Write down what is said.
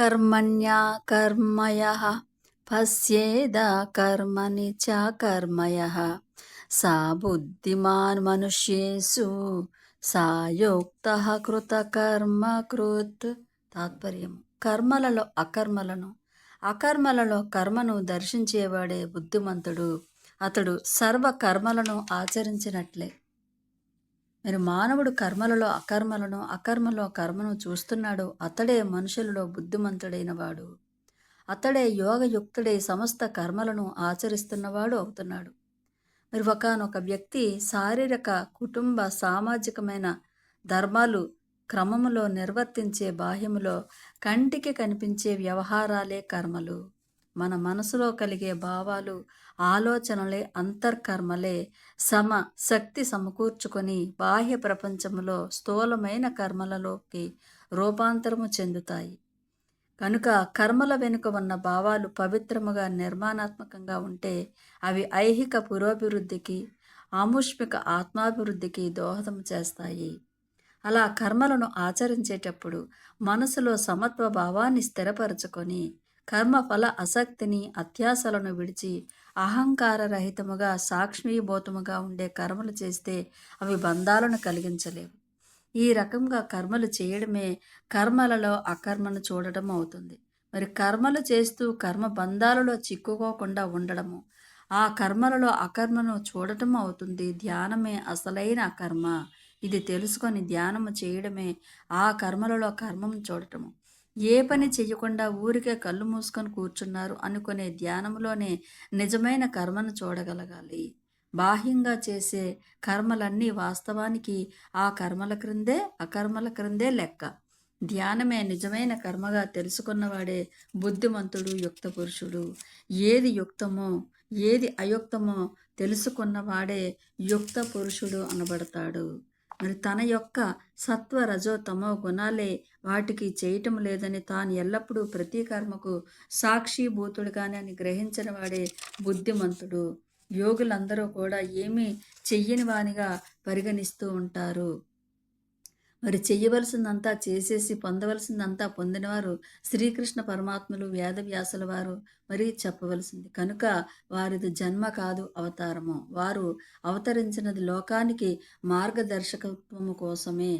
కర్మణ్యా కర్మయ పశ్యేద కర్మణి చ కర్మయ సా బుద్ధిమాన్ మనుష్యేషు సాయోక్త కృత కర్మ కృత్ తాత్పర్యం కర్మలలో అకర్మలను అకర్మలలో కర్మను దర్శించేవాడే బుద్ధిమంతుడు. అతడు సర్వ కర్మలను ఆచరించినట్లే. మరి మానవుడు కర్మలలో అకర్మలను అకర్మలో కర్మను చూస్తున్నాడు అతడే మనుషులలో బుద్ధిమంతుడైన వాడు అతడే యోగయుక్తుడై సమస్త కర్మలను ఆచరిస్తున్నవాడు అవుతున్నాడు. మరి ఒకనొక వ్యక్తి శారీరక కుటుంబ సామాజికమైన ధర్మాలు క్రమములో నిర్వర్తించే బాహ్యములో కంటికి కనిపించే వ్యవహారాలే కర్మలు. మన మనసులో కలిగే భావాలు ఆలోచనలే అంతర్కర్మలే సమ శక్తి సమకూర్చుకొని బాహ్య ప్రపంచంలో స్థూలమైన కర్మలలోకి రూపాంతరము చెందుతాయి. కనుక కర్మల వెనుక ఉన్న భావాలు పవిత్రముగా నిర్మాణాత్మకంగా ఉంటే అవి ఐహిక పురోభివృద్ధికి ఆముష్మిక ఆత్మాభివృద్ధికి దోహదం చేస్తాయి. అలా కర్మలను ఆచరించేటప్పుడు మనసులో సమత్వ భావాన్ని స్థిరపరచుకొని కర్మఫల ఆసక్తిని అత్యాసలను విడిచి అహంకార రహితముగా సాక్ష్మీభూతముగా ఉండే కర్మలు చేస్తే అవి బంధాలను కలిగించలేవు. ఈ రకంగా కర్మలు చేయడమే కర్మలలో అకర్మను చూడటం అవుతుంది. మరి కర్మలు చేస్తూ కర్మ బంధాలలో చిక్కుకోకుండా ఉండడము ఆ కర్మలలో అకర్మను చూడటం అవుతుంది ధ్యానమే అసలైన కర్మ. ఇది తెలుసుకొని ధ్యానము చేయడమే ఆ కర్మలలో కర్మం చూడటము. ఏ పని చేయకుండా ఊరికే కళ్ళు మూసుకొని కూర్చున్నారు అనుకునే ధ్యానంలోనే నిజమైన కర్మను చూడగలగాలి. బాహ్యంగా చేసే కర్మలన్నీ వాస్తవానికి ఆ కర్మల క్రిందే అకర్మల క్రిందే లెక్క. ధ్యానమే నిజమైన కర్మగా తెలుసుకున్నవాడే బుద్ధిమంతుడు యుక్త పురుషుడు. ఏది యుక్తమో ఏది అయుక్తమో తెలుసుకున్నవాడే యుక్త పురుషుడు అనబడతాడు. మరి తన యొక్క సత్వ రజో తమో గుణాలే వాటికి చేయటం లేదని తాను ఎల్లప్పుడూ ప్రతీకర్మకు సాక్షిభూతుడుగానే అని గ్రహించిన వాడే బుద్ధిమంతుడు. యోగులందరూ కూడా ఏమీ చెయ్యని వానిగా పరిగణిస్తూ ఉంటారు. మరి చెయ్యవలసిందంతా చేసేసి పొందవలసిందంతా పొందినవారు శ్రీకృష్ణ పరమాత్ములు వేదవ్యాసుల వారు మరి చెప్పవలసింది. కనుక వారిది జన్మ కాదు అవతారము. వారు అవతరించినది లోకానికి మార్గదర్శకత్వము కోసమే.